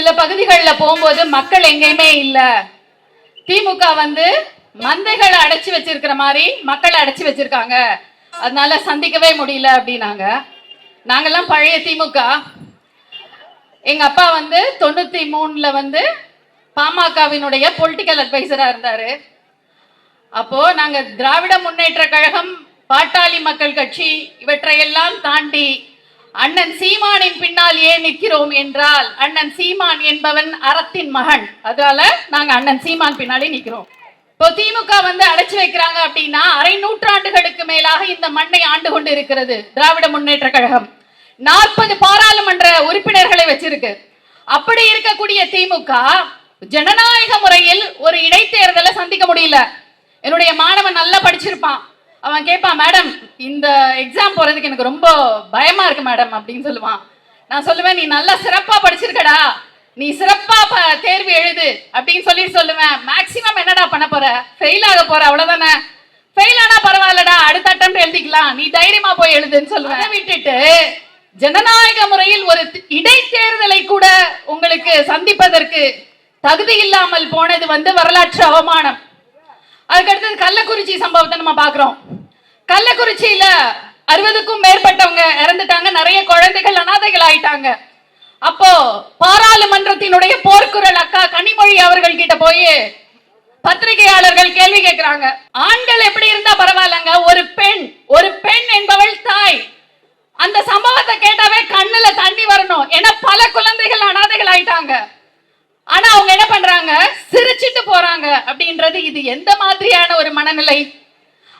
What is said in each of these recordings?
சில பகுதிகளில் போகும்போது மக்கள் எங்கேயுமே இல்ல. திமுக வந்து மந்தைகளை அடைச்சி வச்சிருக்கிற மாதிரி மக்களை அடைச்சி வச்சிருக்காங்க. அதனால சந்திக்கவே முடியல அப்படின்னாங்க. நாங்கெல்லாம் பழைய திமுக. எங்க அப்பா வந்து தொண்ணூத்தி மூணுல வந்து பாமகவினுடைய பொலிட்டிக்கல் அட்வைசரா இருந்தாரு. அப்போ நாங்க திராவிட முன்னேற்ற கழகம் பாட்டாளி மக்கள் கட்சி இவற்றையெல்லாம் தாண்டி அண்ணன் சீமானின் பின்னால் ஏன் நிற்கிறோம் என்றால் அண்ணன் சீமான் என்பவன் அறத்தின் மகன். அதனால நாங்க அண்ணன் சீமான் பின்னாலே நிற்கிறோம். இப்போ திமுக வந்து அடைச்சு வைக்கிறாங்க அப்படின்னா அரை நூற்றாண்டுகளுக்கு மேலாக இந்த மண்ணை ஆண்டு கொண்டு இருக்கிறது திராவிட முன்னேற்ற கழகம். நாற்பது பாராளுமன்ற உறுப்பினர்களை வச்சிருக்கு. அப்படி இருக்கக்கூடிய திமுக ஜனநாயக முறையில் ஒரு இடைத்தேர்தலை சந்திக்க முடியல. என்னுடைய மாணவன் நல்லா படிச்சிருப்பான். அவன் கேட்பான் மேடம் இந்த எக்ஸாம் போறதுக்கு எனக்கு ரொம்ப பயமா இருக்கு மேடம் அப்படின்னு சொல்லுவான். நான் சொல்லுவேன் நீ நல்லா சிறப்பா படிச்சிருக்கடா. நீ சிறப்பா ப- தேர்வு எழுது அப்படின்னு சொல்லி சொல்லுவேன். மேக்சிமம் என்னடா பண்ண போற? ஃபெயில் ஆக போற அவ்வளவுதானே? ஃபெயில் ஆனா பரவாயில்லடா அடுத்த அட்டம் எழுதிக்கலாம். நீ தைரியமா போய் எழுதுன்னு சொல்லுவேன். விட்டுட்டு ஜனநாயக முறையில் ஒரு இடைத்தேர்தலை கூட உங்களுக்கு சந்திப்பதற்கு தகுதி இல்லாமல் போனது வந்து வரலாற்று அவமானம். அதுக்கடுத்தது கள்ளக்குறிச்சி சம்பவத்தை நம்ம பார்க்குறோம். கள்ளக்குறிச்சியில அறுபதுக்கும் மேற்பட்டவங்க இறந்துட்டாங்க. நிறைய குழந்தைகள் அனாதைகள் ஆயிட்டாங்க. அப்போ பாராளுமன்றத்தினுடைய போர்க்குரல் அக்கா கனிமொழி அவர்கள் கிட்ட போய் பத்திரிகையாளர்கள் கேள்வி கேட்கிறாங்க ஆண்கள் எப்படி இருந்தா பரவாயில்லங்க? ஒரு பெண் ஒரு பெண் என்பவள் தாய். அந்த சம்பவத்தை கேட்டாவே கண்ணுல தண்ணி வரணும். ஏன்னா பல குழந்தைகள் அனாதைகள் ஆயிட்டாங்க. ஆனா அவங்க என்ன பண்றாங்க? சிரிச்சிட்டு போறாங்க. அப்படின்றது இது எந்த மாதிரியான ஒரு மனநிலை?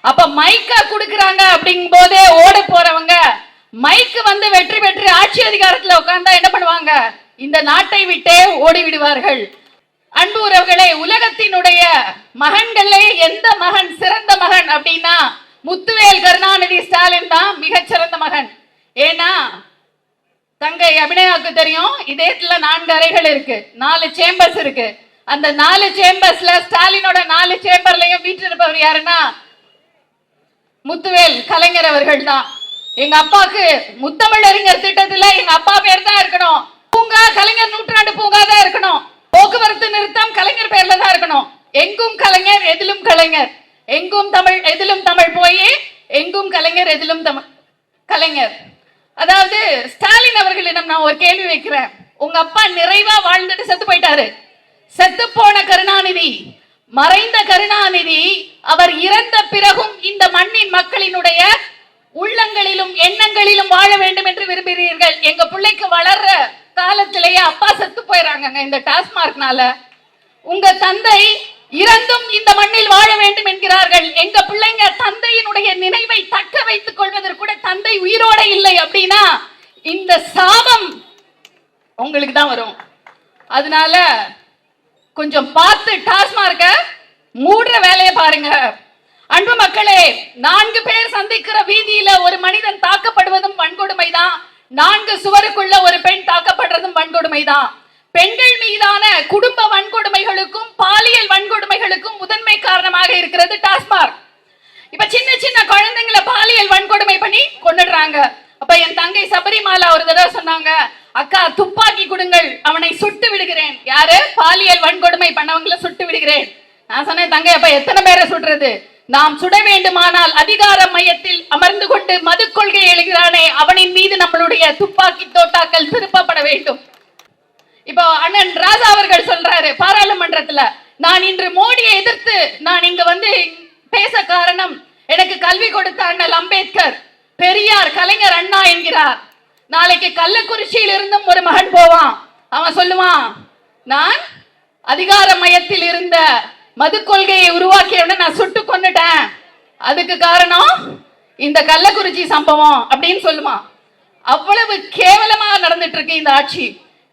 அப்ப மைக்க குடுக்கறாங்க அப்படிங்கும் போதே ஓட போறவங்க மைக்கு வந்து வெற்றி பெற்று ஆட்சி அதிகாரத்துல உட்கார்ந்தா என்ன பண்ணுவாங்க? இந்த நாட்டை விட்டே ஓடி விடுவார்கள். அன்பு உறவுகளே உலகத்தினுடைய மகன்களே எந்த மகன் சிறந்த மகன் அப்படின்னா முத்துவேல் கருணாநிதி ஸ்டாலின் தான் மிகச்சிறந்த மகன். ஏன்னா தங்கை அபிநயாவுக்கு தெரியும். இதயத்துல நான்கு அறைகள் இருக்கு. நாலு சேம்பர்ஸ் இருக்கு. அந்த நாலு சேம்பர்ஸ்ல ஸ்டாலினோட நாலு சேம்பர்லயும் வீற்றிருப்பவர் யாருன்னா? முத்துவேல் கலைஞர் அவர்கள் தான். எங்க அப்பாவுக்கு முத்தமிழறிஞர் திட்டத்துல எங்க அப்பா பேர் தான் இருக்கணும். பூங்கா கலைஞர் நூற்றாண்டு பூங்கா தான் இருக்கணும். போக்குவரத்து நிறுத்தம் கலைஞர் பேர்ல தான் இருக்கணும். எங்கும் கலைஞர் எதிலும் கலைஞர். எங்கும் தமிழ் எதிலும் தமிழ் போய் எங்கும் கலைஞர் எதிலும் தமிழ் கலைஞர். அதாவது ஸ்டாலின் அவர்களிடம் நான் ஒரு கேள்வி வைக்கிறேன். உங்க அப்பா நிறைவா வாழ்ந்துட்டு செத்து போயிட்டாரு. செத்து போன கருணாநிதி மறைந்த கருணாநிதி அவர் இறந்த பிறகும் இந்த மண்ணின் மக்களினுடைய உள்ளங்களிலும் எண்ணங்களிலும் வாழ வேண்டும் என்று விரும்புகிறீர்கள். எங்க பிள்ளைக்கு வளர்ற காலத்திலேயே அப்பா செத்து போயிறாங்கங்க இந்த டாஸ்மார்க்னால. உங்க தந்தை இறந்தும் இந்த மண்ணில் வாழ வேண்டும் என்கிறார்கள். எங்க பிள்ளைங்க தந்தையினுடைய நினைவை தக்க வைத்துக் கொள்வதற்கு கூட தந்தை உயிரோட இல்லை அப்படின்னா இந்த சாபம் உங்களுக்கு தான் வரும். அதனால கொஞ்சம் பார்த்து டாஸ்மார்க்க மூடுற வேலையை பாருங்க. அன்பு மக்களே நான்கு பேர் சந்திக்கிற வீதியில ஒரு மனிதன் தாக்கப்படுவதும் வன்கொடுமை தான் நான்கு சுவருக்குள்ள ஒரு பெண் தாக்கப்படுறதும் வன்கொடுமை தான் பெண்கள் மீதான குடும்ப வன்கொடுமைகளுக்கும் பாலியல் வன்கொடுமைகளுக்கும் முதன்மை காரணமாக இருக்கிறது டாஸ்மார்க் இப்ப சின்ன சின்ன குழந்தைங்களை பாலியல் வன்கொடுமை பண்ணி கொண்டுடுறாங்க அப்ப என் தங்கை சபரிமாலா ஒரு தடவை சொன்னாங்க அக்கா துப்பாக்கி கொடுங்கள் அவனை சுட்டு விடுகிறேன். யாரு? பாலியல் வன்கொடுமை பண்ணவங்கள சுட்டு விடுகிறேன். நான் சொன்னேன் தங்கை அப்ப எத்தனை பேரை சுடுறது? நாம் சுட வேண்டுமானால் அதிகார மையத்தில் அமர்ந்து கொண்டு மது கொள்கை எழுகிறானே அவனின் மீது நம்மளுடைய துப்பாக்கி தோட்டாக்கள் திருப்பப்பட வேண்டும். இப்போ அண்ணன் ராஜா அவர்கள் சொல்றாரு பாராளுமன்றத்துல நான் இன்று மோடியை எதிர்த்து நான் இங்க வந்து பேச காரணம் எனக்கு கல்வி கொடுத்த அண்ணல் அம்பேத்கர் பெரியார் கலைஞர் அண்ணா என்கிறார். நாளைக்கு கள்ளக்குறிச்சியில் இருந்தும் ஒரு மகன் போவான். அவன் சொல்லுவான் நான் அதிகார மையத்தில் இருந்த மது கொள்கையை உருவாக்கியவன நான் சுட்டு கொன்னுட்டேன். அதுக்கு காரணம் இந்த கள்ளக்குறிச்சி சம்பவம். அப்படின்னு சொல்லுவான். அவ்வளவு கேவலமா நடந்துட்டு இருக்கு இந்த ஆட்சி.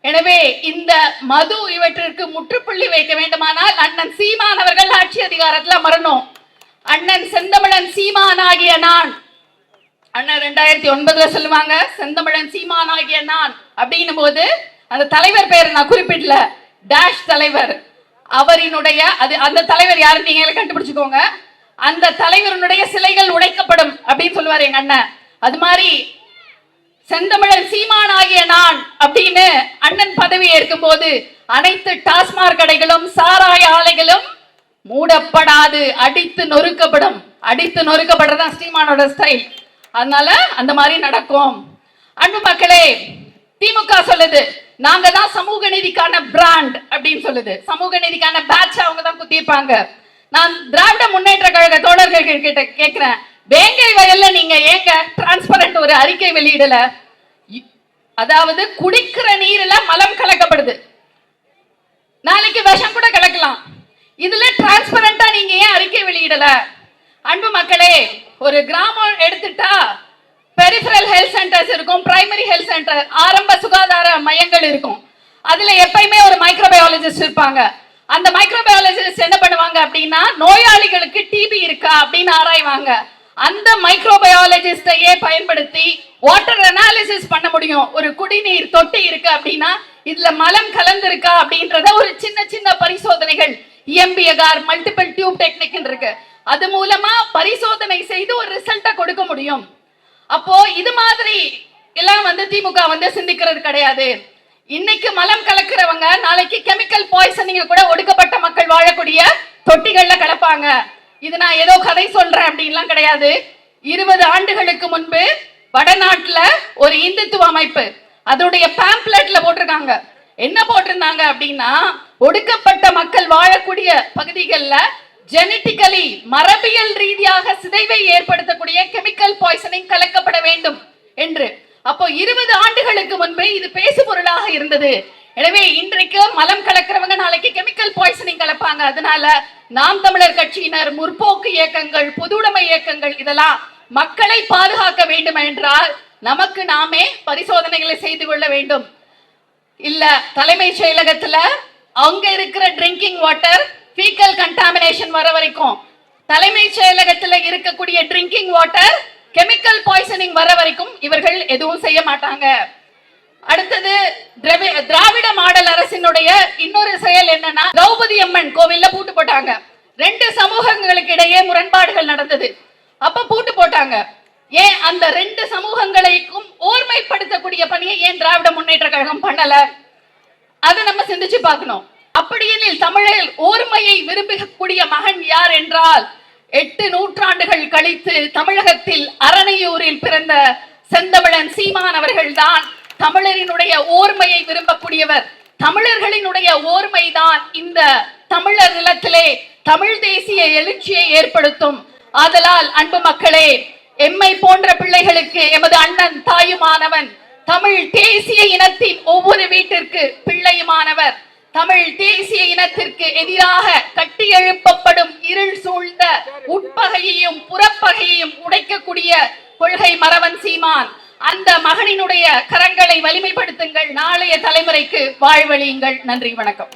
எனவே இந்த மது இவற்றிற்கு முற்றுப்புள்ளி வைக்க வேண்டுமானால் அண்ணன் சீமான் அவர்கள் ஆட்சி அதிகாரத்தில் அமரணும். அண்ணன் செந்தமிழன் சீமான் ஆகிய நான். அண்ணன் ரெண்டாயிரத்தி ஒன்பதுல சொல்லுவாங்க செந்தமிழன் சீமான் ஆகிய நான் அப்படின்னும் போது அந்த தலைவர் பேர் நான் குறிப்பிடல டேஷ் தலைவர். அவரினுடைய அது அந்த தலைவர் யாருன்னு நீங்களே கண்டுபிடிச்சுக்கோங்க. அந்த தலைவருடைய சிலைகள் உடைக்கப்படும் அப்படின்னு சொல்லுவார் எங்க அண்ணன். அது மாதிரி செந்தமிழன் சீமான் ஆகிய நான் அப்படின்னு அண்ணன் பதவி ஏற்கும் போது அனைத்து டாஸ்மாக் கடைகளும் சாராய ஆலைகளும் மூடப்படாது அடித்து நொறுக்கப்படும் அடித்து நொறுக்கப்படுறதா ஸ்ரீமானோட ஸ்டைல் அதனால அந்த மாதிரி நடக்கும். அன்பு மக்களே திமுக சொல்லுது நாங்க தான் சமூக நீதிக்கான பிராண்ட் அப்படின்னு சொல்லுது. சமூக நீதிக்கான பேட்ச் அவங்க தான் குத்திருப்பாங்க நான் திராவிட முன்னேற்ற கழக தோழர்கள் கிட்ட கேட்கிறேன் வேங்கை வயல்ல நீங்க ஏங்க டிரான்ஸ்பரண்ட் ஒரு அறிக்கை வெளியிடல? அதாவது குடிக்கிற நீர்ல மலம் கலக்கப்படுது. நாளைக்கு விஷம் கூட கலக்கலாம். இதுல டிரான்ஸ்பரண்டா நீங்க ஏன் அறிக்கை வெளியிடல? அன்பு மக்களே ஒரு கிராமம் எடுத்துட்டா பெரிஃபரல் ஹெல்த் சென்டர்ஸ் இருக்கும் பிரைமரி ஹெல்த் சென்டர் ஆரம்ப சுகாதார மையங்கள் இருக்கும். அதுல எப்பயுமே ஒரு மைக்ரோபயாலஜிஸ்ட் இருப்பாங்க. அந்த மைக்ரோபயாலஜிஸ்ட் என்ன பண்ணுவாங்க அப்படின்னா நோயாளிகளுக்கு டிபி இருக்கா அப்படின்னு ஆராய்வாங்க. அந்த மைக்ரோபயாலஜிஸ்டையே பயன்படுத்தி வாட்டர் அனாலிசிஸ் பண்ண முடியும். ஒரு குடிநீர் தொட்டி இருக்கு அப்படின்னா இதுல மலம் கலந்திருக்கா அப்படின்றத ஒரு சின்ன சின்ன பரிசோதனைகள். இஎம்பிஎகார் மல்டிபிள் டியூப் டெக்னிக் இருக்கு. அது மூலமா பரிசோதனை செய்து ஒரு ரிசல்ட்டை கொடுக்க முடியும். அப்போ இது மாதிரி எல்லாம் வந்து திமுக வந்து சிந்திக்கிறது கிடையாது. இன்னைக்கு மலம் கலக்கிறவங்க நாளைக்கு கெமிக்கல் பாய்சனிங்க கூட ஒடுக்கப்பட்ட மக்கள் வாழக்கூடிய தொட்டிகள்ல கலப்பாங்க. இது நான் ஏதோ கதை சொல்றேன் அப்படின்லாம் கிடையாது. இருபது ஆண்டுகளுக்கு முன்பு வடநாட்டுல ஒரு இந்துத்துவ அமைப்பு அதோடைய பேம்ப்ளெட்ல போட்டிருக்காங்க. என்ன போட்டிருந்தாங்க அப்படின்னா ஒடுக்கப்பட்ட மக்கள் வாழக்கூடிய பகுதிகளில் ஜெனட்டிக்கலி மரபியல் ரீதியாக சிதைவை ஏற்படுத்தக்கூடிய கெமிக்கல் பாய்சனிங் கலக்கப்பட வேண்டும் என்று. அப்போ இருபது ஆண்டுகளுக்கு முன்பு இது பேசு பொருளாக இருந்தது. எனவே இன்றைக்கு மலம் கலக்கிறவங்க நாளைக்கு கெமிக்கல் பாய்சனிங் கலப்பாங்க. அதனால நாம் தமிழர் கட்சியினர் முற்போக்கு இயக்கங்கள் பொதுவுடைமை இயக்கங்கள் இதெல்லாம் மக்களை பாதுகாக்க வேண்டும் என்றால் நமக்கு நாமே பரிசோதனைகளை செய்து கொள்ள வேண்டும். இல்ல தலைமைச் செயலகத்துல அங்க இருக்கிற ட்ரிங்கிங் வாட்டர் ஃபீக்கல் கண்டாமினேஷன் வர வரைக்கும் தலைமைச் செயலகத்துல இருக்கக்கூடிய ட்ரிங்கிங் வாட்டர் கெமிக்கல் பாய்சனிங் வர வரைக்கும் இவர்கள் எதுவும் செய்ய மாட்டாங்க. அடுத்தது திரவி- திராவிட மாடல் அரசினுடைய இன்னொரு செயல் என்னன்னா திரௌபதி அம்மன் கோவில்ல பூட்டு போட்டாங்க. ரெண்டு சமூகங்களுக்கு இடையே முரண்பாடுகள் நடந்தது. அப்ப பூட்டு போட்டாங்க. ஏன் அந்த ரெண்டு சமூகங்களைக்கும் ஓர்மைப்படுத்தக்கூடிய பணியை ஏன் திராவிட முன்னேற்ற கழகம் பண்ணல? அதை நம்ம சிந்திச்சு பார்க்கணும். அப்படியெனில் தமிழில் ஓர்மையை விரும்பக்கூடிய மகன் யார் என்றால் எட்டு நூற்றாண்டுகள் கழித்து தமிழகத்தில் அரணையூரில் பிறந்த செந்தமிழன் சீமான் அவர்கள்தான். தமிழரினுடைய ஓர்மையை விரும்பக்கூடியவர். தமிழர்களினுடைய ஓர்மைதான் இந்த தமிழர் நிலத்திலே தமிழ் தேசிய எழுச்சியை ஏற்படுத்தும். ஆதலால் அன்பு மக்களே எம்மை போன்ற பிள்ளைகளுக்கு எமது அண்ணன் தாயுமானவன் தமிழ் தேசிய இனத்தின் ஒவ்வொரு வீட்டிற்கு பிள்ளையுமானவர். தமிழ் தேசிய இனத்திற்கு எதிராக கட்டி எழுப்பப்படும் இருள் சூழ்ந்த உட்பகையையும் புறப்பகையையும் உடைக்கக்கூடிய கொள்கை மறவன் சீமான். அந்த மகனினுடைய கரங்களை வலிமைப்படுத்துங்கள். நாளைய தலைமுறைக்கு வாழ்வழியுங்கள். நன்றி வணக்கம்.